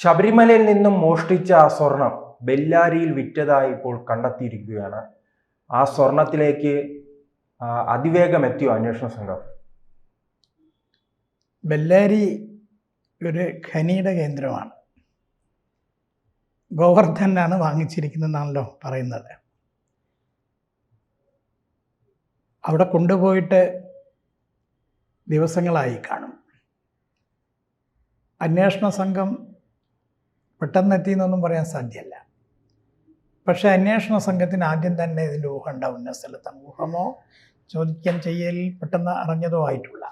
ശബരിമലയിൽ നിന്നും മോഷ്ടിച്ച ആ സ്വർണം ബെല്ലാരിയിൽ വിറ്റതായി ഇപ്പോൾ കണ്ടെത്തിയിരിക്കുകയാണ്. ആ സ്വർണത്തിലേക്ക് അതിവേഗം എത്തിയോ അന്വേഷണ സംഘം? ബെല്ലാരി ഒരു ഖനിയുടെ കേന്ദ്രമാണ്. ഗോവർദ്ധനാണ് വാങ്ങിച്ചിരിക്കുന്നതെന്നാണല്ലോ പറയുന്നത്. അവിടെ കൊണ്ടുപോയിട്ട് ദിവസങ്ങളായി കാണും. അന്വേഷണ സംഘം പെട്ടെന്ന് എത്തിയെന്നൊന്നും പറയാൻ സാധ്യമല്ല പക്ഷേ അന്വേഷണ സംഘത്തിന് ആദ്യം തന്നെ ഇതിന്റെ ഊഹം ഉണ്ടാവുന്ന സ്ഥലത്താണ് ഊഹമോ ചോദിക്കാൻ ചെയ്യൽ പെട്ടെന്ന് അറിഞ്ഞതോ ആയിട്ടുള്ള.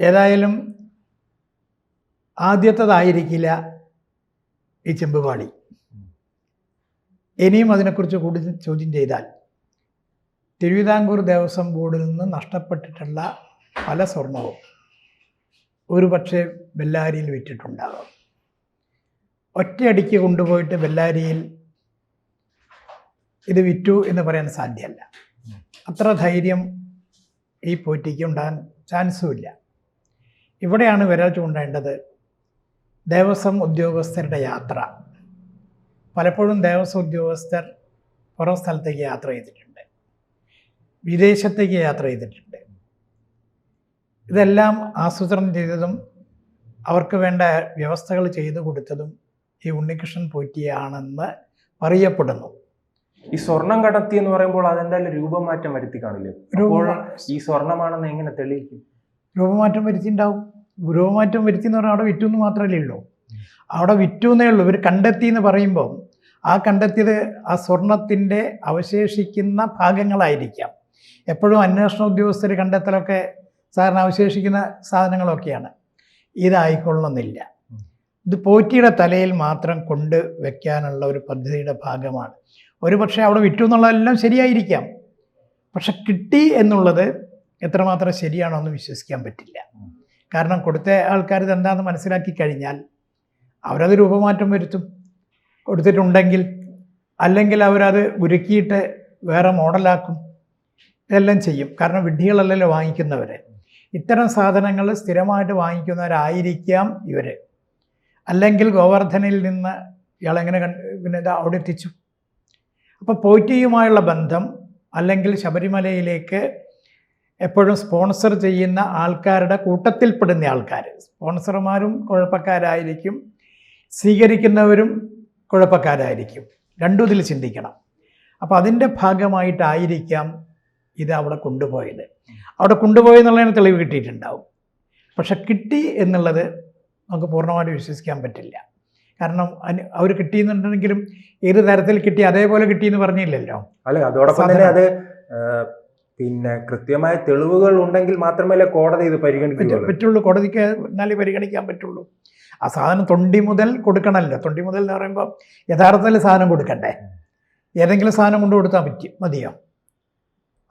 ഏതായാലും ആദ്യത്തതായിരിക്കില്ല ഈ ചെമ്പുപാളി. ഇനിയും അതിനെക്കുറിച്ച് കൂടുതൽ ചോദ്യം ചെയ്താൽ തിരുവിതാംകൂർ ദേവസ്വം ബോർഡിൽ നിന്ന് നഷ്ടപ്പെട്ടിട്ടുള്ള പല സ്വർണവും ഒരു പക്ഷേ ബെല്ലാരിയിൽ വിറ്റിട്ടുണ്ടാകാം. ഒറ്റയടിക്ക് കൊണ്ടുപോയിട്ട് ബെല്ലാരിയിൽ ഇത് വിറ്റു എന്ന് പറയാൻ സാധ്യമല്ല. അത്ര ധൈര്യം ഈ പോറ്റിക്ക് ഉണ്ടാകാൻ ചാൻസുമില്ല ഇവിടെയാണ് വിരൽ ചൂണ്ടേണ്ടത് ദേവസ്വം ഉദ്യോഗസ്ഥരുടെ യാത്ര. പലപ്പോഴും ദേവസ്വം ഉദ്യോഗസ്ഥർ പുറം സ്ഥലത്തേക്ക് യാത്ര ചെയ്തിട്ടുണ്ട്. വിദേശത്തേക്ക് യാത്ര ചെയ്തിട്ടുണ്ട്. ഇതെല്ലാം ആസൂത്രണം ചെയ്തതും അവർക്ക് വേണ്ട വ്യവസ്ഥകൾ ചെയ്തു കൊടുത്തതും ഈ ഉണ്ണികൃഷ്ണൻ പോറ്റിയാണെന്ന് പറയപ്പെടുന്നു ഈ സ്വർണം കടത്തി എന്ന് പറയുമ്പോൾ അതെന്തായാലും രൂപമാറ്റം വരുത്തി കാണില്ലേ ഈ സ്വർണമാണെന്ന് എങ്ങനെ തെളിയിക്കും? രൂപമാറ്റം വരുത്തിണ്ടാവും. രൂപമാറ്റം വരുത്തി എന്ന് പറഞ്ഞാൽ അവിടെ വിറ്റു എന്ന് മാത്രമല്ലേ ഉള്ളൂ. അവിടെ വിറ്റു എന്നേ ഉള്ളൂ. ഇവർ കണ്ടെത്തി എന്ന് പറയുമ്പോൾ ആ കണ്ടെത്തിയത് ആ സ്വർണത്തിന്റെ അവശേഷിക്കുന്ന ഭാഗങ്ങളായിരിക്കാം. എപ്പോഴും അന്വേഷണ ഉദ്യോഗസ്ഥർ കണ്ടെത്തലൊക്കെ സാറിന് അവശേഷിക്കുന്ന സാധനങ്ങളൊക്കെയാണ്. ഇതായിക്കൊള്ളണമെന്നില്ല. ഇത് പോറ്റിയുടെ തലയിൽ മാത്രം കൊണ്ട് വെക്കാനുള്ള ഒരു പദ്ധതിയുടെ ഭാഗമാണ്. ഒരു പക്ഷേ അവിടെ വിറ്റു എന്നുള്ളതെല്ലാം ശരിയായിരിക്കാം. പക്ഷെ കിട്ടി എന്നുള്ളത് എത്രമാത്രം ശരിയാണോ എന്ന് വിശ്വസിക്കാൻ പറ്റില്ല. കാരണം കൊടുത്ത ആൾക്കാർ ഇതെന്താണെന്ന് മനസ്സിലാക്കി കഴിഞ്ഞാൽ അവരത് രൂപമാറ്റം വരുത്തും. കൊടുത്തിട്ടുണ്ടെങ്കിൽ അല്ലെങ്കിൽ അവരത് ഉരുക്കിയിട്ട് വേറെ മോഡലാക്കും. ഇതെല്ലാം ചെയ്യും. കാരണം വിഡ്ഢികളല്ലല്ലോ വാങ്ങിക്കുന്നവർ ഇത്തരം സാധനങ്ങൾ സ്ഥിരമായിട്ട് വാങ്ങിക്കുന്നവരായിരിക്കാം ഇവർ അല്ലെങ്കിൽ ഗോവർദ്ധനിൽ നിന്ന് ഇയാളെങ്ങനെ കണ്ട് പിന്നെ ഇത് അവിടെ എത്തിച്ചു. അപ്പോൾ പോറ്റിയുമായുള്ള ബന്ധം അല്ലെങ്കിൽ ശബരിമലയിലേക്ക് എപ്പോഴും സ്പോൺസർ ചെയ്യുന്ന ആൾക്കാരുടെ കൂട്ടത്തിൽപ്പെടുന്ന ആൾക്കാർ സ്പോൺസർമാരും കുഴപ്പക്കാരായിരിക്കും. സ്വീകരിക്കുന്നവരും കുഴപ്പക്കാരായിരിക്കും. രണ്ടും ഇതിൽ ചിന്തിക്കണം. അപ്പോൾ അതിന്റെ ഭാഗമായിട്ടായിരിക്കാം ഇത് അവിടെ കൊണ്ടുപോയത്. അവിടെ കൊണ്ടുപോയി എന്നുള്ളതിന് തെളിവ് കിട്ടിയിട്ടുണ്ടാവും. പക്ഷെ കിട്ടി എന്നുള്ളത് നമുക്ക് പൂർണമായിട്ട് വിശ്വസിക്കാൻ പറ്റില്ല. കാരണം അവർ കിട്ടിയെന്നുണ്ടെങ്കിലും ഏത് തരത്തിൽ കിട്ടി അതേപോലെ കിട്ടിയെന്ന് പറഞ്ഞില്ലല്ലോ. അല്ല അതോടൊപ്പം തന്നെ അത് പിന്നെ കൃത്യമായ തെളിവുകൾ ഉണ്ടെങ്കിൽ മാത്രമല്ലേ കോടതി ഇത് പരിഗണിക്കാൻ പറ്റുള്ളൂ. കോടതിക്ക് എന്നാലേ പരിഗണിക്കാൻ പറ്റുള്ളൂ. ആ സാധനം തൊണ്ടി മുതൽ കൊടുക്കണമല്ലോ. തൊണ്ടി മുതൽ എന്ന് പറയുമ്പോൾ യഥാർത്ഥത്തിൽ സാധനം കൊടുക്കണ്ടേ? ഏതെങ്കിലും സാധനം കൊണ്ട് കൊടുത്താൽ പറ്റി മതിയോ?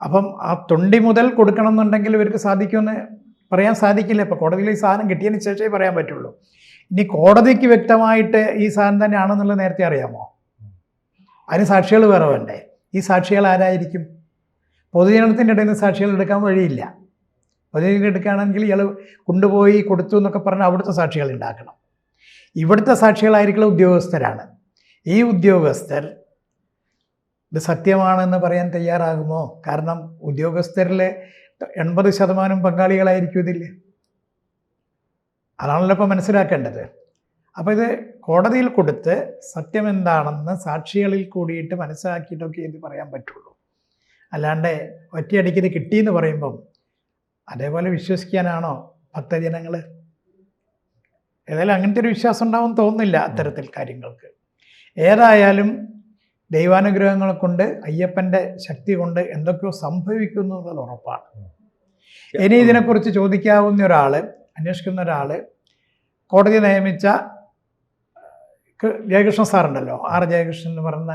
അപ്പം ആ തൊണ്ടി മുതൽ കൊടുക്കണം എന്നുണ്ടെങ്കിൽ ഇവർക്ക് സാധിക്കുമെന്ന് പറയാൻ സാധിക്കില്ല. ഇപ്പോൾ കോടതിയിൽ ഈ സാധനം കിട്ടിയതിന് ശേഷമേ പറയാൻ പറ്റുള്ളൂ. ഇനി കോടതിക്ക് വ്യക്തമായിട്ട് ഈ സാധനം തന്നെയാണെന്നുള്ളത് നേരത്തെ അറിയാമോ? അതിന് സാക്ഷികൾ വേറെ വേണ്ടേ? ഈ സാക്ഷികൾ ആരായിരിക്കും? പൊതുജനത്തിന്റെ ഇടയിൽ നിന്ന് സാക്ഷികൾ എടുക്കാൻ വഴിയില്ല. പൊതുജനം എടുക്കുകയാണെങ്കിൽ ഇയാൾ കൊണ്ടുപോയി കൊടുത്തു എന്നൊക്കെ പറഞ്ഞാൽ അവിടുത്തെ സാക്ഷികൾ ഉണ്ടാക്കണം. ഇവിടുത്തെ സാക്ഷികളായിരിക്കുള്ള ഉദ്യോഗസ്ഥരാണ്. ഈ ഉദ്യോഗസ്ഥർ ഇത് സത്യമാണെന്ന് പറയാൻ തയ്യാറാകുമോ? കാരണം ഉദ്യോഗസ്ഥരിലെ എൺപത് ശതമാനം പങ്കാളികളായിരിക്കും ഇതിൽ അതാണല്ലോ ഇപ്പോൾ മനസ്സിലാക്കേണ്ടത്. അപ്പോൾ ഇത് കോടതിയിൽ കൊടുത്ത് സത്യം എന്താണെന്ന് സാക്ഷികളിൽ കൂടിയിട്ട് മനസ്സിലാക്കിയിട്ടൊക്കെ ഇത് പറയാൻ പറ്റുള്ളൂ. അല്ലാണ്ട് ഒറ്റയടിക്ക് ഇത് കിട്ടിയെന്ന് പറയുമ്പം അതേപോലെ വിശ്വസിക്കാനാണോ ഭക്തജനങ്ങൾ ഏതായാലും അങ്ങനത്തെ ഒരു വിശ്വാസം ഉണ്ടാവും തോന്നുന്നില്ല അത്തരത്തിൽ കാര്യങ്ങൾക്ക്. ഏതായാലും ദൈവാനുഗ്രഹങ്ങളെ കൊണ്ട് അയ്യപ്പന്റെ ശക്തി കൊണ്ട് എന്തൊക്കെയോ സംഭവിക്കുന്നു എന്നുള്ളത് ഉറപ്പാണ്. ഇനി ഇതിനെക്കുറിച്ച് ചോദിക്കാവുന്ന ഒരാൾ അന്വേഷിക്കുന്ന ഒരാൾ കോടതി നിയമിച്ച ജയകൃഷ്ണൻ സാറുണ്ടല്ലോ ആർ ജയകൃഷ്ണൻ എന്ന് പറയുന്ന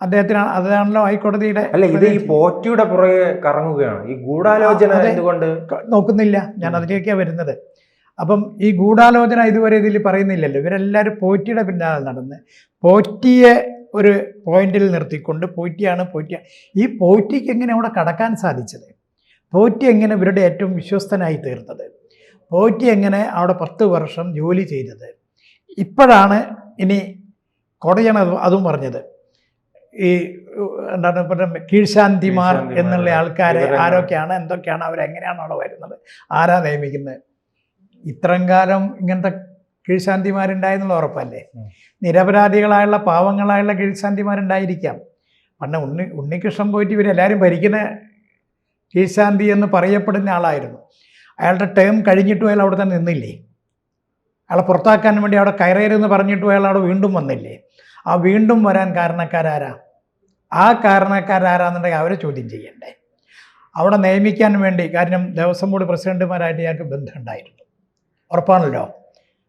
അദ്ദേഹത്തിനാണ് അതാണല്ലോ ഹൈക്കോടതിയുടെ അല്ല ഇത് ഈ പോറ്റിയുടെ പുറകെ കറങ്ങുകയാണ്. ഈ ഗൂഢാലോചന എന്തുകൊണ്ട്? നോക്കുന്നില്ല. ഞാൻ അതിലേക്കാണ് വരുന്നത്. അപ്പം ഈ ഗൂഢാലോചന ഇതുവരെ ഇതിൽ പറയുന്നില്ലല്ലോ. ഇവരെല്ലാവരും പോറ്റിയുടെ പിന്നാലെ നടന്ന് പോറ്റിയെ ഒരു പോയിന്റിൽ നിർത്തിക്കൊണ്ട് പോറ്റിയാണ് പോറ്റി ഈ പോറ്റിക്ക് എങ്ങനെ അവിടെ കടക്കാൻ സാധിച്ചത്? പോറ്റി എങ്ങനെ ഇവരുടെ ഏറ്റവും വിശ്വസ്തനായി തീർന്നത് പോറ്റി എങ്ങനെ അവിടെ പത്ത് വർഷം ജോലി ചെയ്തത്? ഇപ്പോഴാണ് ഇനി കൊടയണ അതും പറഞ്ഞത്. ഈ എന്താണ് പറഞ്ഞ കീഴ്ശാന്തിമാർ, എന്നുള്ള ആൾക്കാരെ ആരൊക്കെയാണ് എന്തൊക്കെയാണ് അവരെങ്ങനെയാണ് അവിടെ വരുന്നത്? ആരാ നിയമിക്കുന്നത്? ഇത്രയും കാലം ഇങ്ങനത്തെ കീഴ്ശാന്തിമാരുണ്ടായെന്നുള്ള ഉറപ്പല്ലേ? നിരപരാധികളായുള്ള പാവങ്ങളായുള്ള കീഴ്ശാന്തിമാരുണ്ടായിരിക്കാം. പണ്ട് ഉണ്ണി ഉണ്ണികൃഷ്ണൻ പോയിട്ട് ഇവരെല്ലാവരും ഭരിക്കുന്ന കീഴ്ശാന്തി എന്ന് പറയപ്പെടുന്ന ആളായിരുന്നു. അയാളുടെ ടേം കഴിഞ്ഞിട്ടും അയാൾ അവിടെ തന്നെ നിന്നില്ലേ? അയാളെ പുറത്താക്കാൻ വേണ്ടി അവിടെ കയറരുതെന്ന് പറഞ്ഞിട്ടും അയാൾ അവിടെ വീണ്ടും വന്നില്ലേ? ആ വീണ്ടും വരാൻ കാരണക്കാരാരാ? ആ കാരണക്കാരാരാന്നുണ്ടെങ്കിൽ അവരെ ചോദ്യം ചെയ്യണ്ടേ? അവിടെ നിയമിക്കാൻ വേണ്ടി കാരണം ദേവസ്വം ബോർഡ് പ്രസിഡന്റുമാരായിട്ട് ഇയാൾക്ക് ബന്ധമുണ്ടായിരുന്നു. ഉറപ്പാണല്ലോ.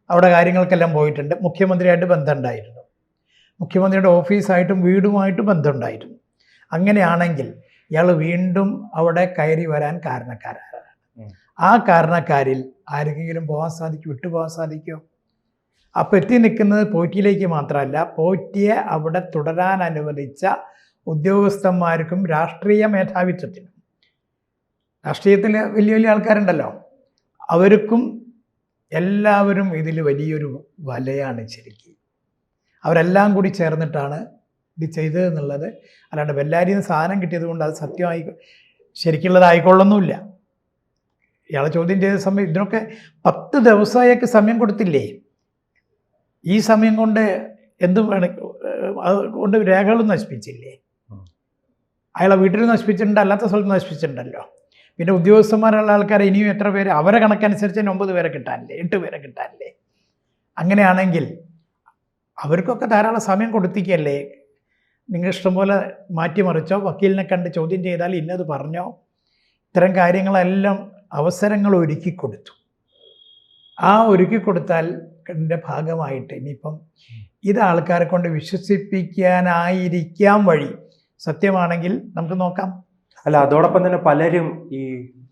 അവിടെ കാര്യങ്ങൾക്കെല്ലാം പോയിട്ടുണ്ട്. മുഖ്യമന്ത്രിയായിട്ട് ബന്ധമുണ്ടായിരുന്നു. മുഖ്യമന്ത്രിയുടെ ഓഫീസായിട്ടും വീടുമായിട്ടും ബന്ധമുണ്ടായിരുന്നു. അങ്ങനെയാണെങ്കിൽ ഇയാൾ വീണ്ടും അവിടെ കയറി വരാൻ കാരണക്കാരാണ്. ആ കാരണക്കാരിൽ ആർക്കെങ്കിലും പോകാൻ സാധിക്കും വിട്ടുപോകാൻ സാധിക്കുമോ? അപ്പം എത്തി നിൽക്കുന്നത് പോറ്റിയിലേക്ക് മാത്രമല്ല പോറ്റിയെ അവിടെ തുടരാൻ അനുവദിച്ച ഉദ്യോഗസ്ഥന്മാർക്കും രാഷ്ട്രീയ മേധാവിത്വത്തിനും. രാഷ്ട്രീയത്തിൽ വലിയ വലിയ ആൾക്കാരുണ്ടല്ലോ. അവർക്കും എല്ലാവരും ഇതിൽ വലിയൊരു വലയാണ് ശരിക്കും. അവരെല്ലാം കൂടി ചേർന്നിട്ടാണ് ഇത് ചെയ്തതെന്നുള്ളത്. അല്ലാണ്ട് ബെല്ലാരിയിൽ നിന്ന് സാധനം കിട്ടിയത് കൊണ്ട് അത് സത്യമായി ശരിക്കുള്ളതായിക്കൊള്ളൊന്നുമില്ല. ഇയാളെ ചോദ്യം ചെയ്ത സമയം ഇതിനൊക്കെ പത്ത് ദിവസമായൊക്കെ സമയം കൊടുത്തില്ലേ? ഈ സമയം കൊണ്ട് എന്ത് വേണം അത് കൊണ്ട് രേഖകൾ നശിപ്പിച്ചില്ലേ. അയാളെ വീട്ടിൽ നശിപ്പിച്ചിട്ടുണ്ട്? അല്ലാത്ത സ്ഥലത്ത് നശിപ്പിച്ചിട്ടുണ്ടല്ലോ? പിന്നെ ഉദ്യോഗസ്ഥന്മാരുള്ള ആൾക്കാരെ ഇനിയും എത്ര പേര്? അവരെ കണക്കനുസരിച്ച് തന്നെ ഒമ്പത് പേരെ കിട്ടാനില്ലേ? എട്ട് പേരെ കിട്ടാനില്ലേ? അങ്ങനെയാണെങ്കിൽ അവർക്കൊക്കെ ധാരാളം സമയം കൊടുത്തിക്കല്ലേ നിങ്ങൾ ഇഷ്ടംപോലെ മാറ്റിമറിച്ചോ വക്കീലിനെ കണ്ട് ചോദ്യം ചെയ്താൽ ഇന്നത് പറഞ്ഞോ? ഇത്തരം കാര്യങ്ങളെല്ലാം അവസരങ്ങൾ ഒരുക്കി കൊടുത്തു. ആ ഒരുക്കി കൊടുത്താൽ ന്റെ ഭാഗമായിട്ട് ഇനിയിപ്പം ഇത് ആൾക്കാരെ കൊണ്ട് വിശ്വസിപ്പിക്കാനായിരിക്കാം വഴി. സത്യമാണെങ്കിൽ നമുക്ക് നോക്കാം. അല്ല അതോടൊപ്പം തന്നെ പലരും ഈ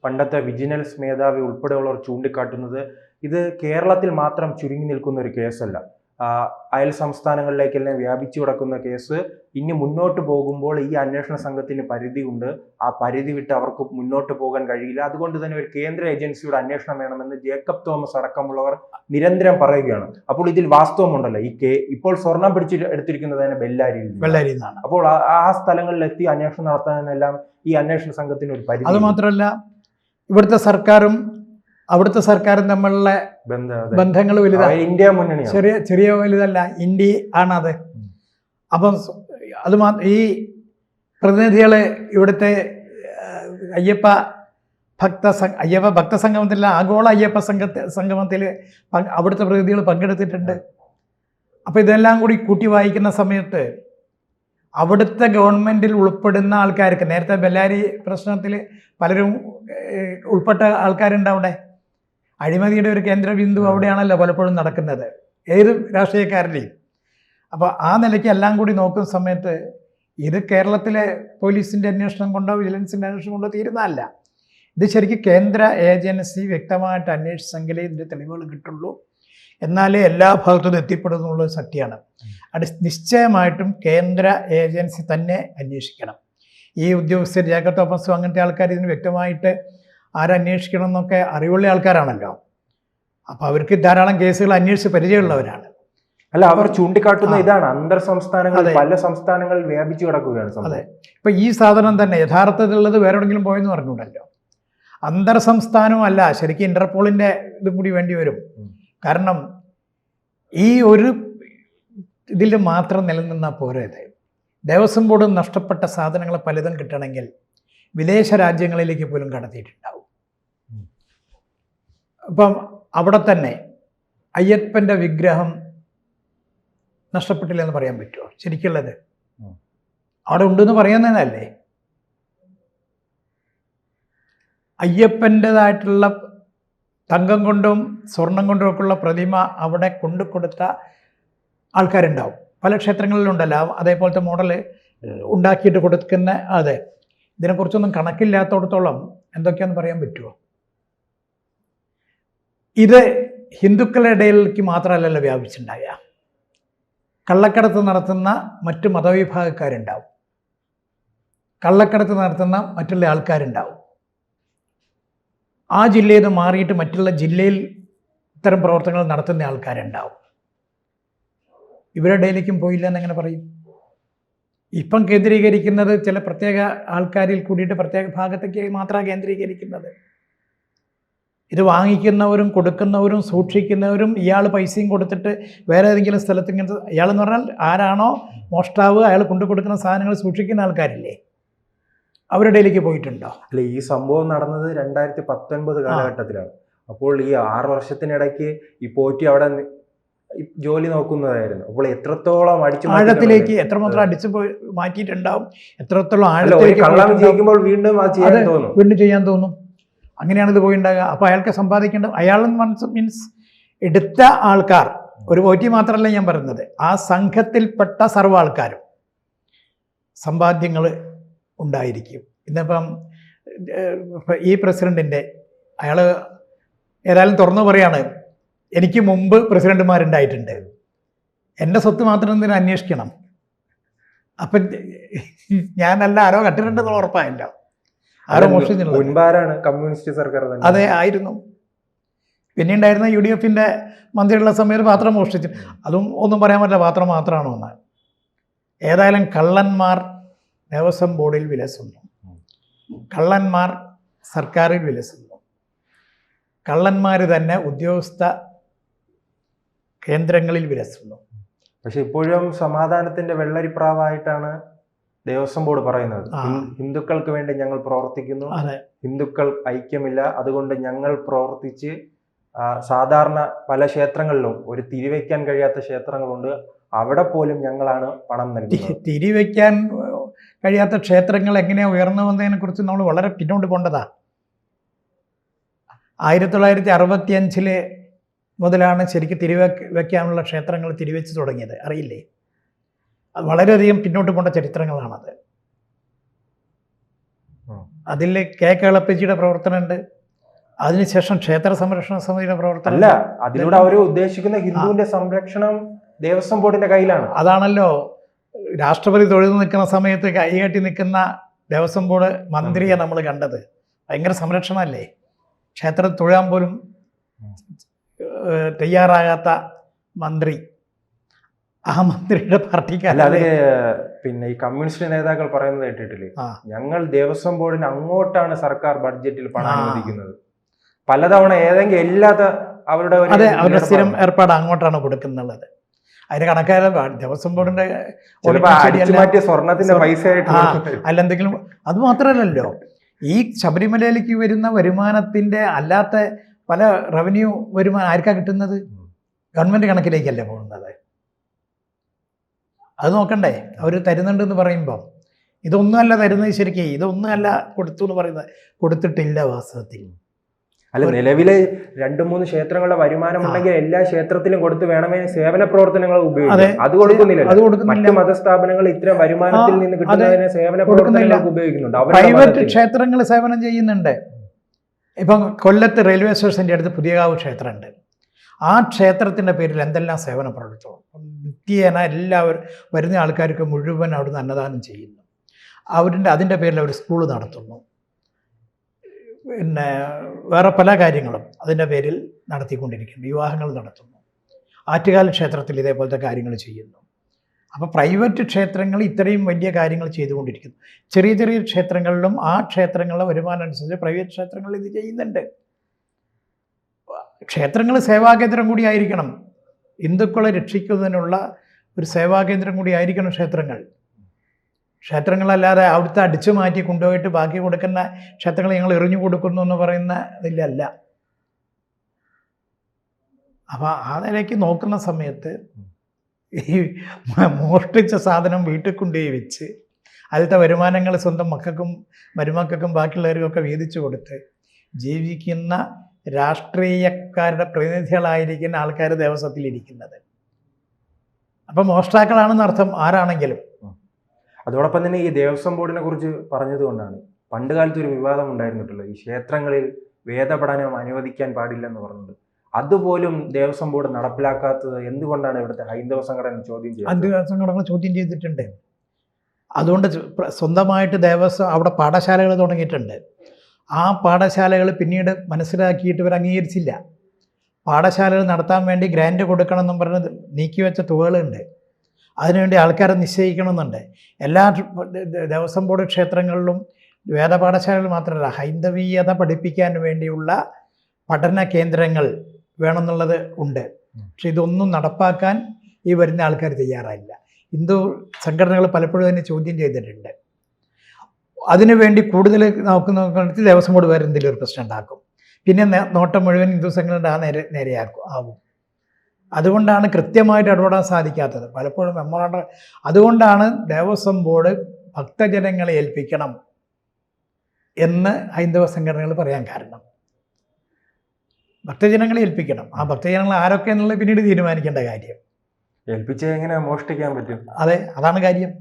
പണ്ടത്തെ വിജിലൻസ് മേധാവി ഉൾപ്പെടെയുള്ളവർ ചൂണ്ടിക്കാട്ടുന്നത് ഇത് കേരളത്തിൽ മാത്രം ചുരുങ്ങി നിൽക്കുന്ന ഒരു കേസല്ല. അയൽ സംസ്ഥാനങ്ങളിലേക്കെല്ലാം വ്യാപിച്ചു കിടക്കുന്ന കേസ് ഇനി മുന്നോട്ട് പോകുമ്പോൾ ഈ അന്വേഷണ സംഘത്തിന് പരിധിയുണ്ട്. ആ പരിധി വിട്ട് അവർക്ക് മുന്നോട്ട് പോകാൻ കഴിയില്ല. അതുകൊണ്ട് തന്നെ ഒരു കേന്ദ്ര ഏജൻസിയുടെ അന്വേഷണം വേണമെന്ന് ജേക്കബ് തോമസ് അടക്കമുള്ളവർ നിരന്തരം പറയുകയാണ്. അപ്പോൾ ഇതിൽ വാസ്തവമുണ്ടല്ലോ. ഈ കേ ഇപ്പോൾ സ്വർണം പിടിച്ച് എടുത്തിരിക്കുന്നത് തന്നെ ബെല്ലാരിയിൽ. നിന്നാണ്. അപ്പോൾ ആ- ആ സ്ഥലങ്ങളിലെത്തി അന്വേഷണം നടത്താനെല്ലാം ഈ അന്വേഷണ സംഘത്തിന് ഒരു പരിധി അത് മാത്രമല്ല ഇവിടുത്തെ സർക്കാരും അവിടുത്തെ സർക്കാരും തമ്മിലുള്ള ബന്ധങ്ങൾ വലുതാണ് ഇന്ത്യ ചെറിയ ചെറിയ വലുതല്ല ഇന്ത്യ ആണത്. അത് അപ്പം അത് ഈ പ്രതിനിധികൾ ഇവിടുത്തെ അയ്യപ്പ ഭക്ത അയ്യപ്പ ഭക്ത സംഗമത്തിൽ ആഗോള അയ്യപ്പ സംഘത്തെ സംഗമത്തിൽ അവിടുത്തെ പ്രതിനിധികൾ പങ്കെടുത്തിട്ടുണ്ട്. അപ്പോൾ ഇതെല്ലാം കൂടി കൂട്ടി വായിക്കുന്ന സമയത്ത് അവിടുത്തെ ഗവൺമെന്റിൽ ഉൾപ്പെടുന്ന ആൾക്കാർക്ക് നേരത്തെ ബെല്ലാരി പ്രശ്നത്തിൽ പലരും ഉൾപ്പെട്ട ആൾക്കാരുണ്ട് അവിടെ അഴിമതിയുടെ ഒരു കേന്ദ്ര ബിന്ദു അവിടെയാണല്ലോ പലപ്പോഴും നടക്കുന്നത്. ഏത് രാഷ്ട്രീയക്കാരുടെയും അപ്പോൾ ആ നിലയ്ക്ക് എല്ലാം കൂടി നോക്കുന്ന സമയത്ത് ഇത് കേരളത്തിലെ പോലീസിന്റെ അന്വേഷണം കൊണ്ടോ വിജിലൻസിന്റെ അന്വേഷണം കൊണ്ടോ തീരുന്നതല്ല. ഇത് ശരിക്കും കേന്ദ്ര ഏജൻസി വ്യക്തമായിട്ട് അന്വേഷിച്ചെങ്കിലേ ഇതിന്റെ തെളിവുകൾ കിട്ടുള്ളൂ. എന്നാലേ എല്ലാ ഭാഗത്തും എത്തിപ്പെടുന്നുള്ളത് സത്യമാണ്. അടി നിശ്ചയമായിട്ടും കേന്ദ്ര ഏജൻസി തന്നെ അന്വേഷിക്കണം. ഈ ഉദ്യോഗസ്ഥർ ജാഗ്രത തോമസും അങ്ങനത്തെ ആൾക്കാർ ഇതിന് വ്യക്തമായിട്ട് ആരന്വേഷിക്കണം എന്നൊക്കെ അറിവുള്ള ആൾക്കാരാണല്ലോ. അപ്പോൾ അവർക്ക് ധാരാളം കേസുകൾ അന്വേഷിച്ച് പരിചയമുള്ളവരാണ്. അല്ല അവർ ചൂണ്ടിക്കാട്ടുന്ന. ഇതാണ്. അന്തർ സംസ്ഥാനങ്ങൾ പല സംസ്ഥാനങ്ങളിൽ വ്യാപിച്ചു കിടക്കുകയാണ് അതെ. ഇപ്പം ഈ സാധനം തന്നെ യഥാർത്ഥത്തിലുള്ളത് വേറെ എവിടെങ്കിലും പോയെന്ന് പറഞ്ഞുണ്ടല്ലോ അന്തർ സംസ്ഥാനമല്ല ശരിക്കും ഇന്റർപോളിന്റെ ഇതും കൂടി വേണ്ടി വരും. കാരണം ഈ ഒരു ഇതിൽ മാത്രം നിലനിന്നാൽ പോരേത്. ഇത് ദേവസ്വം ബോർഡ് നഷ്ടപ്പെട്ട സാധനങ്ങൾ പലതും കിട്ടണമെങ്കിൽ വിദേശ രാജ്യങ്ങളിലേക്ക് പോലും കടത്തിയിട്ടുണ്ടാവും. അപ്പം അവിടെ തന്നെ അയ്യപ്പന്റെ വിഗ്രഹം നഷ്ടപ്പെട്ടില്ല എന്ന് പറയാൻ പറ്റുമോ? ശരിക്കുള്ളത്? അവിടെ ഉണ്ടെന്ന് പറയുന്നതല്ലേ? അയ്യപ്പന്റെതായിട്ടുള്ള തങ്കം കൊണ്ടും സ്വർണം കൊണ്ടും ഒക്കെയുള്ള പ്രതിമ അവിടെ കൊണ്ടു കൊടുത്ത ആൾക്കാരുണ്ടാവും. പല ക്ഷേത്രങ്ങളിലും ഉണ്ടല്ലോ അതേപോലത്തെ മോഡൽ ഉണ്ടാക്കിയിട്ട് കൊടുക്കുന്ന അതെ. ഇതിനെക്കുറിച്ചൊന്നും കണക്കില്ലാത്തടത്തോളം എന്തൊക്കെയാണെന്ന് പറയാൻ പറ്റുമോ? ഇത് ഹിന്ദുക്കളുടെ ഇടയിലേക്ക് മാത്രമല്ലല്ലോ വ്യാപിച്ചിട്ടുണ്ടായ. കള്ളക്കടത്ത് നടത്തുന്ന മറ്റു മതവിഭാഗക്കാരുണ്ടാവും. കള്ളക്കടത്ത് നടത്തുന്ന മറ്റുള്ള ആൾക്കാരുണ്ടാവും. ആ ജില്ലയിൽ നിന്ന് മാറിയിട്ട് മറ്റുള്ള ജില്ലയിൽ ഇത്തരം പ്രവർത്തനങ്ങൾ നടത്തുന്ന ആൾക്കാരുണ്ടാവും. ഇവരുടെ ഇടയിലേക്കും പോയില്ല എന്നെങ്ങനെ പറയും. ഇപ്പം കേന്ദ്രീകരിക്കുന്നത് ചില പ്രത്യേക ആൾക്കാരിൽ കൂടിയിട്ട് പ്രത്യേക ഭാഗത്തേക്ക് മാത്രമാണ് കേന്ദ്രീകരിക്കുന്നത്. ഇത് വാങ്ങിക്കുന്നവരും കൊടുക്കുന്നവരും സൂക്ഷിക്കുന്നവരും ഇയാൾ പൈസയും കൊടുത്തിട്ട് വേറെ ഏതെങ്കിലും സ്ഥലത്ത് ഇങ്ങനത്തെ ഇയാളെന്ന് പറഞ്ഞാൽ ആരാണോ മോഷ്ടാവ് അയാൾ കൊണ്ടു കൊടുക്കുന്ന സാധനങ്ങൾ സൂക്ഷിക്കുന്ന ആൾക്കാരില്ലേ? അവരുടെ ഇടയിലേക്ക് പോയിട്ടുണ്ടോ? അല്ല ഈ സംഭവം നടന്നത് രണ്ടായിരത്തി പത്തൊൻപത് കാലഘട്ടത്തിലാണ്. അപ്പോൾ ഈ ആറ് വർഷത്തിനിടയ്ക്ക് ഈ പോറ്റി അവിടെ ജോലി നോക്കുന്നതായിരുന്നു. അപ്പോൾ എത്രത്തോളം അടിച്ചു ആഴത്തിലേക്ക് എത്രമാത്രം അടിച്ചു പോയി മാറ്റിയിട്ടുണ്ടാവും? എത്രത്തോളം ആഴത്തിലേക്ക് കള്ളം. വീണ്ടും വീണ്ടും ചെയ്യാൻ തോന്നും. അങ്ങനെയാണ് ഇത് പോയിണ്ടാകുക അപ്പോൾ അയാൾക്ക് സമ്പാദിക്കേണ്ട അയാൾ മനസ്സ് മീൻസ് എടുത്ത ആൾക്കാർ ഒരു പോറ്റി മാത്രമല്ല ഞാൻ പറയുന്നത് ആ സംഘത്തിൽപ്പെട്ട സർവ ആൾക്കാരും സമ്പാദ്യങ്ങൾ ഉണ്ടായിരിക്കും. ഇന്നിപ്പം ഈ പ്രസിഡന്റിന്റെ അയാൾ ഏതായാലും തുറന്നു പറയാണ് എനിക്ക് മുമ്പ് പ്രസിഡന്റുമാരുണ്ടായിട്ടുണ്ട്. എന്റെ സ്വത്ത് മാത്രം എന്തിനും അന്വേഷിക്കണം? അപ്പം ഞാനല്ല ആരോ കട്ടിട്ടുണ്ടെന്ന് ഉറപ്പായല്ലോ. ആരോ മോഷ്ടിച്ചിട്ടുള്ളത് മുൻപാരാണ് കമ്മ്യൂണിസ്റ്റ് സർക്കാർ തന്നെ. അതെ ആയിരുന്നു. പിന്നെ ഉണ്ടായിരുന്ന യു ഡി എഫിന്റെ മന്ത്രിയുള്ള സമയത്ത് പാത്രം മോഷ്ടിച്ചു. അതും ഒന്നും പറയാൻ പറ്റില്ല പാത്രം മാത്രമാണോ എന്നാൽ ഏതായാലും കള്ളന്മാർ ദേവസ്വം ബോർഡിൽ വിലസുന്നു. കള്ളന്മാർ സർക്കാരിൽ വിലസുന്നു. കള്ളന്മാർ തന്നെ ഉദ്യോഗസ്ഥ കേന്ദ്രങ്ങളിൽ വിലസുന്നു. പക്ഷെ ഇപ്പോഴും സമാധാനത്തിന്റെ വെള്ളരിപ്രാവായിട്ടാണ് ദേവസ്വം ബോർഡ് പറയുന്നത്. ഹിന്ദുക്കൾക്ക് വേണ്ടി ഞങ്ങൾ പ്രവർത്തിക്കുന്നു. ഹിന്ദുക്കൾ ഐക്യമില്ല. അതുകൊണ്ട് ഞങ്ങൾ പ്രവർത്തിച്ച് സാധാരണ പല ക്ഷേത്രങ്ങളിലും ഒരു തിരിവെക്കാൻ കഴിയാത്ത ക്ഷേത്രങ്ങളുണ്ട്. അവിടെ പോലും ഞങ്ങളാണ് പണം നൽകുന്നത്. തിരിവയ്ക്കാൻ തിരിവെക്കാൻ കഴിയാത്ത ക്ഷേത്രങ്ങൾ എങ്ങനെയാണ് ഉയർന്നു വന്നതിനെ കുറിച്ച് നമ്മൾ വളരെ പിന്നോട്ട് പോണ്ടതാ ആയിരത്തി തൊള്ളായിരത്തി അറുപത്തി അഞ്ചിൽ മുതലാണ് ശരിക്കും തിരിവെ വെക്കാനുള്ള ക്ഷേത്രങ്ങൾ തിരിവെച്ച് തുടങ്ങിയത്. അറിയില്ലേ? അത് വളരെയധികം പിന്നോട്ട് പോണ്ട ചരിത്രങ്ങളാണത്. അതിൽ കെ കേളപ്പജിയുടെ പ്രവർത്തനമുണ്ട്. അതിനുശേഷം ക്ഷേത്ര സംരക്ഷണ സമിതിയുടെ പ്രവർത്തനം അല്ല അതിലൂടെ അവർ ഉദ്ദേശിക്കുന്ന ഹിന്ദുവിന്റെ സംരക്ഷണം ദേവസ്വം ബോർഡിന്റെ കയ്യിലാണ്. അതാണല്ലോ. രാഷ്ട്രപതി തൊഴുതു നിൽക്കുന്ന സമയത്ത് കൈകാട്ടി നിൽക്കുന്ന ദേവസ്വം ബോർഡ് മന്ത്രിയെ നമ്മൾ കണ്ടത്. ഭയങ്കര സംരക്ഷണമല്ലേ? ക്ഷേത്രം തൊഴാൻ പോലും തയ്യാറാകാത്ത മന്ത്രി. ആ മന്ത്രിയുടെ പാർട്ടിക്ക് അല്ലാതെ പിന്നെ ഈ കമ്മ്യൂണിസ്റ്റ് നേതാക്കൾ പറയുന്നത് കേട്ടിട്ടില്ലേ? ഞങ്ങൾ ദേവസ്വം ബോർഡിന് അങ്ങോട്ടാണ് സർക്കാർ ബഡ്ജറ്റിൽ പണം. അനുവദിക്കുന്നത്. പലതവണ ഏതെങ്കിലും ഇല്ലാത്ത അവരുടെ അതെ അവരുടെ സ്ഥിരം. ഏർപ്പാട് അങ്ങോട്ടാണ് കൊടുക്കുന്നുള്ളത്. അതിന് കണക്കായ ദേവസ്വം ബോർഡിന്റെ. സ്വർണത്തിന്റെ പൈസ അല്ല എന്തെങ്കിലും അത് മാത്രമല്ലല്ലോ. ഈ ശബരിമലയിലേക്ക് വരുന്ന വരുമാനത്തിന്റെ അല്ലാത്ത പല റവന്യൂ വരുമാനം ആർക്കാ കിട്ടുന്നത്? ഗവൺമെന്റ് കണക്കിലേക്കല്ലേ പോകുന്നത്? അത് നോക്കണ്ടേ. അവർ തരുന്നുണ്ട് എന്ന് പറയുമ്പോൾ ഇതൊന്നുമല്ല തരുന്നത് ശരിക്കും. ഇതൊന്നുമല്ല കൊടുത്തു എന്ന് പറയുന്നത് കൊടുത്തിട്ടില്ല വാസ്തവത്തിൽ. അല്ല നിലവിലെ രണ്ടു മൂന്ന് ക്ഷേത്രങ്ങളുടെ വരുമാനം ഉണ്ടെങ്കിൽ എല്ലാ ക്ഷേത്രത്തിലും കൊടുത്ത് വേണമേ സേവന പ്രവർത്തനങ്ങൾ. ഉപയോഗിക്കും. അത്. കൊടുക്കുന്നില്ല അത് കൊടുക്കുന്നില്ല. മറ്റ് മതസ്ഥാപനങ്ങൾ ഇത്തരം വരുമാനത്തിൽ നിന്ന്. സേവന. ഉപയോഗിക്കുന്നുണ്ട്. പ്രൈവറ്റ്. ക്ഷേത്രങ്ങൾ സേവനം ചെയ്യുന്നുണ്ട്. ഇപ്പം കൊല്ലത്ത് റെയിൽവേ സ്റ്റേഷന്റെ അടുത്ത് പുതിയകാവ് ക്ഷേത്രമുണ്ട്. ആ ക്ഷേത്രത്തിന്റെ പേരിൽ എന്തെല്ലാം സേവന പ്രവർത്തനം നിത്യേന എല്ലാവരും വരുന്ന ആൾക്കാർക്ക് മുഴുവൻ അവിടുന്ന് അന്നദാനം ചെയ്യുന്നു. അവരുടെ അതിന്റെ പേരിൽ അവർ സ്കൂൾ നടത്തുന്നു. പിന്നെ വേറെ പല കാര്യങ്ങളും അതിന്റെ പേരിൽ നടത്തിക്കൊണ്ടിരിക്കുന്നു. വിവാഹങ്ങൾ നടത്തുന്നു. ആറ്റുകാല ക്ഷേത്രത്തിൽ ഇതേപോലത്തെ കാര്യങ്ങൾ ചെയ്യുന്നു. അപ്പോൾ പ്രൈവറ്റ് ക്ഷേത്രങ്ങൾ ഇത്രയും വലിയ കാര്യങ്ങൾ ചെയ്തുകൊണ്ടിരിക്കുന്നു. ചെറിയ ചെറിയ ക്ഷേത്രങ്ങളിലും ആ ക്ഷേത്രങ്ങളുടെ വരുമാനം അനുസരിച്ച് പ്രൈവറ്റ് ക്ഷേത്രങ്ങളിൽ ഇത് ചെയ്യുന്നുണ്ട്. ക്ഷേത്രങ്ങൾ സേവാകേന്ദ്രം കൂടി ആയിരിക്കണം. ഹിന്ദുക്കളെ രക്ഷിക്കുന്നതിനുള്ള ഒരു സേവാകേന്ദ്രം കൂടി ആയിരിക്കണം ക്ഷേത്രങ്ങൾ. ക്ഷേത്രങ്ങളല്ലാതെ അവിടുത്തെ അടിച്ചു മാറ്റി കൊണ്ടുപോയിട്ട് ബാക്കി കൊടുക്കുന്ന ക്ഷേത്രങ്ങൾ ഞങ്ങൾ എറിഞ്ഞു കൊടുക്കുന്നു എന്ന് പറയുന്ന ഇതിലല്ല. അപ്പോൾ ആ നിലയ്ക്ക് നോക്കുന്ന സമയത്ത് ഈ മോഷ്ടിച്ച സാധനം വീട്ടിൽ കൊണ്ടുപോയി വെച്ച് അതിലത്തെ വരുമാനങ്ങൾ സ്വന്തം മക്കൾക്കും മരുമക്കൾക്കും ബാക്കിയുള്ളവർക്കൊക്കെ വീതിച്ചു കൊടുത്ത് ജീവിക്കുന്ന രാഷ്ട്രീയക്കാരുടെ പ്രതിനിധികളായിരിക്കുന്ന ആൾക്കാർ ദേവസ്വത്തിലിരിക്കുന്നത്. അപ്പം മോഷ്ടാക്കളാണെന്ന് അർത്ഥം ആരാണെങ്കിലും. അതോടൊപ്പം തന്നെ ഈ ദേവസ്വം ബോർഡിനെ കുറിച്ച് പറഞ്ഞതുകൊണ്ടാണ് പണ്ട് കാലത്ത് ഒരു വിവാദം ഉണ്ടായിരുന്നിട്ടുള്ളത്. ഈ ക്ഷേത്രങ്ങളിൽ വേദപഠനം അനുവദിക്കാൻ പാടില്ലെന്ന് പറഞ്ഞത്. അതുപോലും ദേവസ്വം ബോർഡ് നടപ്പിലാക്കാത്തത് എന്തുകൊണ്ടാണ് ഇവിടുത്തെ ഹൈന്ദവ സംഘടന ചോദ്യം ചെയ്യുന്നത് ഹൈന്ദവ സംഘടനകൾ ചോദ്യം ചെയ്തിട്ടുണ്ട്. അതുകൊണ്ട് സ്വന്തമായിട്ട് ദേവസ്വം അവിടെ പാഠശാലകൾ തുടങ്ങിയിട്ടുണ്ട്. ആ പാഠശാലകൾ പിന്നീട് മനസ്സിലാക്കിയിട്ട് ഇവർ അംഗീകരിച്ചില്ല. പാഠശാലകൾ നടത്താൻ വേണ്ടി ഗ്രാൻഡ് കൊടുക്കണം എന്നും പറഞ്ഞ് നീക്കിവെച്ച തുകകളുണ്ട്. അതിനുവേണ്ടി ആൾക്കാരെ നിശ്ചയിക്കണമെന്നുണ്ട്. എല്ലാ ദേവസ്വം ബോർഡ് ക്ഷേത്രങ്ങളിലും വേദപാഠശാലകൾ മാത്രമല്ല ഹൈന്ദവീയത പഠിപ്പിക്കാൻ വേണ്ടിയുള്ള പഠന കേന്ദ്രങ്ങൾ വേണമെന്നുള്ളത് ഉണ്ട്. പക്ഷെ ഇതൊന്നും നടപ്പാക്കാൻ ഈ വരുന്ന ആൾക്കാർ തയ്യാറായില്ല. ഹിന്ദു സംഘടനകൾ പലപ്പോഴും തന്നെ ചോദ്യം ചെയ്തിട്ടുണ്ട്. അതിനുവേണ്ടി കൂടുതൽ നമുക്ക് നോക്കുകയാണെങ്കിൽ ദേവസ്വം ബോർഡ് വേറെ എന്തെങ്കിലും ഒരു പ്രശ്നം ഉണ്ടാക്കും. പിന്നെ നോട്ടം മുഴുവൻ ഹിന്ദു സംഘടന ആ നേരെ നേരെയാക്കും ആവും. അതുകൊണ്ടാണ് കൃത്യമായിട്ട് ഇടപെടാൻ സാധിക്കാത്തത്. പലപ്പോഴും മെമ്മോറാണ്ടം അതുകൊണ്ടാണ് ദേവസ്വം ബോർഡ് ഭക്തജനങ്ങളെ ഏൽപ്പിക്കണം എന്ന് ഹൈന്ദവ സംഘടനകൾ പറയാൻ കാരണം. ഭക്തജനങ്ങളെ ഏൽപ്പിക്കണം. ആ ഭക്തജനങ്ങൾ ആരൊക്കെ എന്നുള്ളത് പിന്നീട് തീരുമാനിക്കേണ്ട കാര്യം. ഏൽപ്പിച്ച എങ്ങനെ മോഷ്ടിക്കാൻ പറ്റും? അതെ അതാണ് കാര്യം.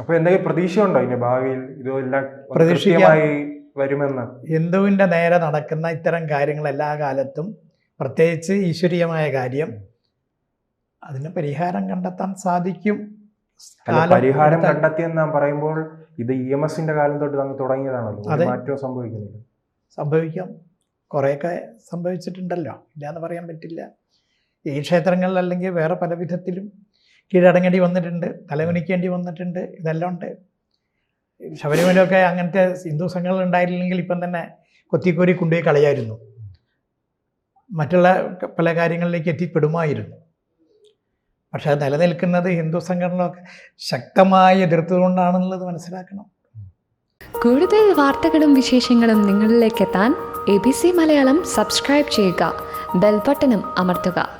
അപ്പൊ എന്തെങ്കിലും പ്രതീക്ഷ ഉണ്ടോ ഇനി ഭാവിയിൽ ഇതെല്ലാം പ്രതീക്ഷയുമായി വരുമെന്ന്? ഹിന്ദുവിന്റെ നേരെ നടക്കുന്ന ഇത്തരം കാര്യങ്ങൾ എല്ലാ കാലത്തും പ്രത്യേകിച്ച് ഈശ്വരീയമായ കാര്യം അതിന് പരിഹാരം കണ്ടെത്താൻ സാധിക്കും. പരിഹാരം കണ്ടെത്തിയെന്ന് നാം പറയുമ്പോൾ ഇത് ഇ എം എസിന്റെ കാലം തൊട്ട് അങ്ങ് തുടങ്ങിയതാണല്ലോ. മാറ്റവും സംഭവിക്കുന്നില്ല. സംഭവിക്കാം. കുറേയൊക്കെ സംഭവിച്ചിട്ടുണ്ടല്ലോ. ഇല്ലയെന്ന് പറയാൻ പറ്റില്ല. ഈ ക്ഷേത്രങ്ങളിൽ അല്ലെങ്കിൽ വേറെ പല വിധത്തിലും കീഴടങ്ങേണ്ടി വന്നിട്ടുണ്ട് തലകുനിക്കേണ്ടി വന്നിട്ടുണ്ട് ഇതെല്ലാം ഉണ്ട്. ശബരിമലയൊക്കെ അങ്ങനത്തെ ഹിന്ദു സംഘങ്ങൾ ഉണ്ടായില്ലെങ്കിൽ ഇപ്പം തന്നെ കൊത്തിക്കോരി കൊണ്ടുപോയി കളയായിരുന്നു. മറ്റുള്ള പല കാര്യങ്ങളിലേക്ക് എത്തിപ്പെടുമായിരുന്നു. പക്ഷെ അത് നിലനിൽക്കുന്നത് ഹിന്ദു സംഘടനകളൊക്കെ ശക്തമായി എതിർത്തുകൊണ്ടാണെന്നുള്ളത് മനസ്സിലാക്കണം. കൂടുതൽ വാർത്തകളും വിശേഷങ്ങളും നിങ്ങളിലേക്ക് എത്താൻ A B C Malayalam subscribe ചെയ്യുക ബെൽബട്ടനും അമർത്തുക.